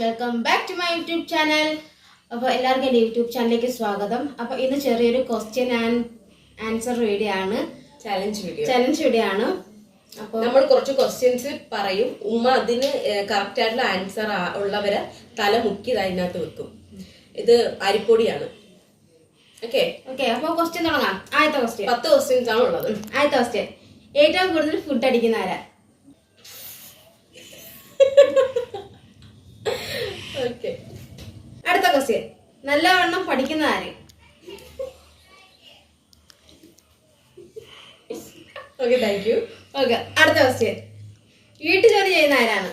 Welcome back to my YouTube channel അപ്പോൾ എല്ലാവർക്കും എന്റെ യൂട്യൂബ് ചാനലിലേക്ക് സ്വാഗതം. അപ്പോൾ ഇന്ന് ചെറിയൊരു ക്വസ്റ്റ്യൻ ആൻഡ് ആൻസർ വീഡിയോ ആണ്. ചാലഞ്ച് വീഡിയോ ചലഞ്ച് വീഡിയോ ആണ്. അപ്പോൾ നമ്മൾ കുറച്ച് ക്വസ്റ്റ്യൻസ് പറയും. ഉമ്മ അതിന് കറക്റ്റ് ആയിട്ടുള്ള ആൻസർ ഉള്ളവരെ തല മുക്കി അതിനകത്ത് വെക്കും. ഇത് അരിപ്പൊടിയാണ്. ഓക്കെ ഓക്കെ അപ്പോൾ ക്വസ്റ്റ്യൻ തുടങ്ങാം. ആദ്യത്തെ ക്വസ്റ്റ്യൻ പത്ത് ക്വസ്റ്റ്യൻസ് ആണ് ഉള്ളത്. ആദ്യത്തെ ക്വസ്റ്റ്യൻ ഏറ്റവും കൂടുതൽ ഫുഡ് അടിക്കുന്ന ആരാ ഓക്കെ അടുത്ത ക്വസ്റ്റ്യൻ നല്ലവണ്ണം പഠിക്കുന്ന ആര്? ഓക്കെ താങ്ക് യു ഓക്കെ അടുത്ത ക്വസ്റ്റ്യൻ വീട്ടു ജോലി ചെയ്യുന്ന ആരാണ്?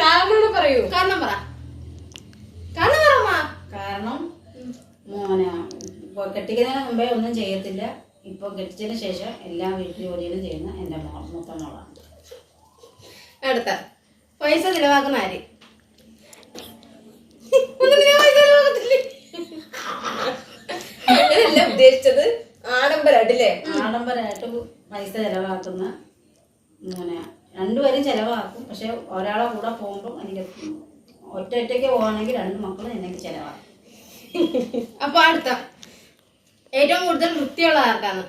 കാരണം പറയൂ. കാരണം പറ. കാരണം പറ. കാരണം കെട്ടിക്കുന്നതിന് മുമ്പേ ഒന്നും ചെയ്യത്തില്ല. ഇപ്പൊ കെട്ടിച്ചതിന് ശേഷം എല്ലാ വീട്ടിലും ജോലികളും ചെയ്യുന്ന എന്റെ മോൾ മൂത്ത മോളാണ്. അടുത്ത പൈസ ചിലവാക്കുന്ന ആര്? അങ്ങനെയല്ല ഉദ്ദേശിച്ചത് ആഡംബരായിട്ടില്ലേ? ആഡംബരമായിട്ട് പൈസ ചെലവാക്കുന്ന ഇങ്ങനെ രണ്ടുപേരും ചെലവാക്കും. പക്ഷെ ഒരാളെ കൂടെ പോകുമ്പോൾ എനിക്ക് ഒറ്റ ഒറ്റയ്ക്ക് പോവാണെങ്കിൽ രണ്ട് മക്കളും എനിക്ക് ചെലവാക്കും. അപ്പൊ അടുത്ത. ഏറ്റവും കൂടുതൽ വൃത്തിയുള്ള ആർക്കാണ്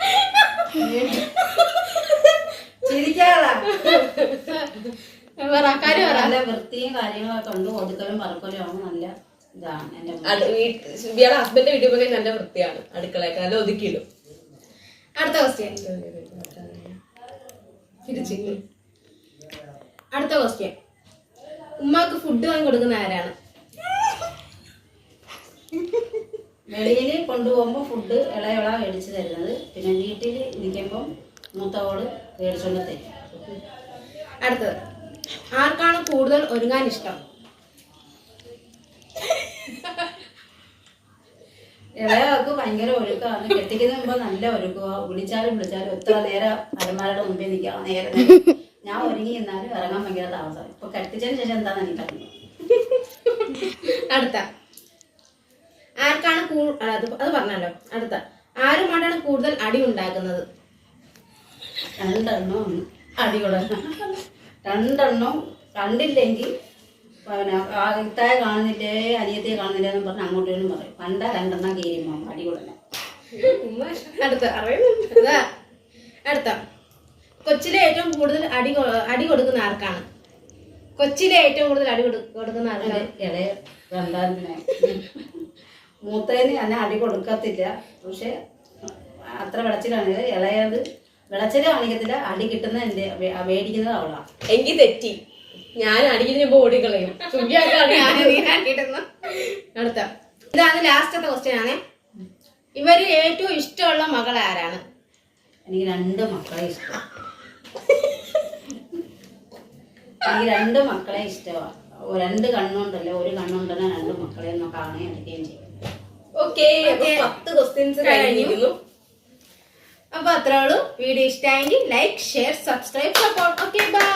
ചിരിക്കാതാ പറ കാര്യം പറ നല്ല വൃത്തിയും കാര്യങ്ങളൊക്കെ ഉണ്ട്. ഒതുക്കലും പറക്കലും ആണ് നല്ല ഇയാളെ ഹസ്ബൻഡിന്റെ വീട്ടിൽ പോയി നല്ല വൃത്തിയാണ്. അടുക്കളയൊക്കെ നല്ല ഒതുക്കിയിടും. അടുത്ത ക്വസ്റ്റ്യൻ അടുത്ത ക്വസ്റ്റ്യൻ ഉമ്മാക്ക് ഫുഡ് വാങ്ങി കൊടുക്കുന്ന ആരാണ്? വെളിയിൽ കൊണ്ടുപോകുമ്പോൾ ഫുഡ് ഇളയവള മേടിച്ചു തരുന്നത്. പിന്നെ വീട്ടിൽ ഇരിക്കുമ്പം മൂത്തവൾ മേടിച്ചുകൊണ്ട് അടുത്തത്. ആർക്കാണ് കൂടുതൽ ഒരുങ്ങാൻ ഇഷ്ടം? ഇളയവൾക്ക് ഭയങ്കര ഒരുക്കമാണ് കെട്ടിക്കുന്ന മുമ്പ് നല്ല ഒരുക്കുക വിളിച്ചാലും വിളിച്ചാലും എത്ര നേരം അലമാരുടെ മുമ്പിൽ നിൽക്കാം നേരെ. ഞാൻ ഒരുങ്ങി നിന്നാലും ഇറങ്ങാൻ ഭയങ്കര താമസം. ഇപ്പൊ കെട്ടിച്ചതിന് ശേഷം എന്താന്ന് എനിക്കറിയാം അടുത്ത. ആർക്കാണ് അത് അത് പറഞ്ഞല്ലോ. അടുത്ത. ആരുമായിട്ടാണ് കൂടുതൽ അടി ഉണ്ടാക്കുന്നത്? രണ്ടെണ്ണം അടികൊടണം രണ്ടെണ്ണം കണ്ടില്ലെങ്കിൽ പിന്നെ ആദ്യത്തായ കാണുന്നില്ലേ അനിയത്തെ കാണുന്നില്ല എന്ന് പറഞ്ഞ് അങ്ങോട്ടും ഇങ്ങോട്ടും പറയും. പണ്ട രണ്ടെണ്ണം കീരിമോ അടികൊടണം അടുത്ത അറിയുന്നുണ്ട് അടുത്ത. കൊച്ചിലെ ഏറ്റവും കൂടുതൽ അടി അടി കൊടുക്കുന്ന ആർക്കാണ്? കൊച്ചിലെ ഏറ്റവും കൂടുതൽ അടി കൊടു- കൊടുക്കുന്ന ആർക്കാണ്? ഇളയ രണ്ടാമതിനെ മൂത്തതിന് ഞാൻ അടി കൊടുക്കത്തില്ല പക്ഷെ അത്ര വിളച്ചിലാണ് ഇളയത് വിളച്ചിൽ കാണിക്കത്തില്ല. അടി കിട്ടുന്ന എന്റെ മേടിക്കുന്നത് അവളാ. എനിക്ക് തെറ്റി. ഞാൻ അടിക്കുന്നതിന് ഓടിക്കളയും. അടുത്ത ഇതാണ് ലാസ്റ്റത്തെ ക്വസ്റ്റ്യൻ ആണ്. ഇവർ ഏറ്റവും ഇഷ്ടമുള്ള മകൾ ആരാണ്? എനിക്ക് രണ്ട് മക്കളെ ഇഷ്ടം. എനിക്ക് രണ്ട് മക്കളെ ഇഷ്ടമാണ് രണ്ട് കണ്ണുണ്ടല്ലോ. ഒരു കണ്ണുണ്ടെന്ന് രണ്ട് മക്കളെ ഒന്ന് കാണുകയും എടുക്കുകയും ചെയ്യും ഓക്കെ പത്ത് ക്വസ്റ്റ്യൻസ് കഴിഞ്ഞിരിക്കുന്നു. അപ്പൊ അത്രേ ഉള്ളൂ വീഡിയോ ഇഷ്ടമായെങ്കിൽ like share subscribe support okay bye